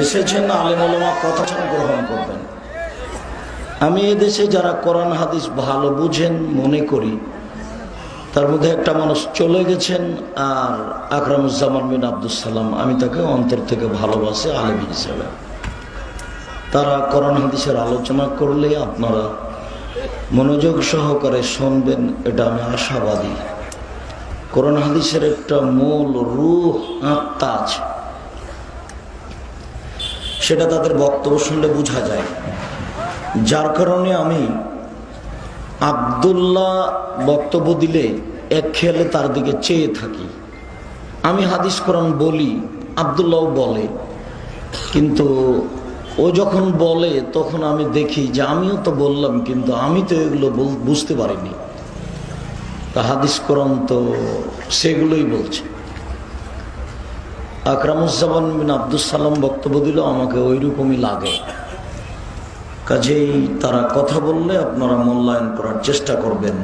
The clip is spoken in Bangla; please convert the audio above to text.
এসেছেন আলেমা কথা গ্রহণ করবেন। আমি এদেশে যারা কোরআন, হাদিস ভালো বুঝেন, মনে করি, তার মধ্যে একটা মানুষ চলে গেছেন, আর আকরামুজ্জামান বিন আব্দুল সালাম। আমি তাকে অন্তর থেকে ভালোবাসি, আলেম হিসেবে। তারা কোরআন, হাদিসের আলোচনা করলে আপনারা মনোযোগ সহকারে শুনবেন, এটা আমি আশাবাদী। কোরআন, হাদিসের একটা মূল রূহ, আত্মা আছে। সেটা তাদের বক্তব্য শুনলে বোঝা যায়। যার কারণে আমি আবদুল্লাহ বক্তব্য দিলে এক খেয়ালে তার দিকে চেয়ে থাকি। আমি হাদিস কোরআন বলি আবদুল্লাহ বলে। কিন্তু ও যখন বলে, তখন আমি দেখি যে আমিও তো বললাম, কিন্তু আমি তো এগুলো বুঝতে পারিনি। তা হাদিস কোরআন তো সেগুলোই বলছে। আকরামুজ্জামান বিন আব্দুল সালাম বক্তব্য দিল, আমাকে ওই রকমই লাগে। কাজেই তারা কথা বললে আপনারা মূল্যায়ন করার চেষ্টা করবেন।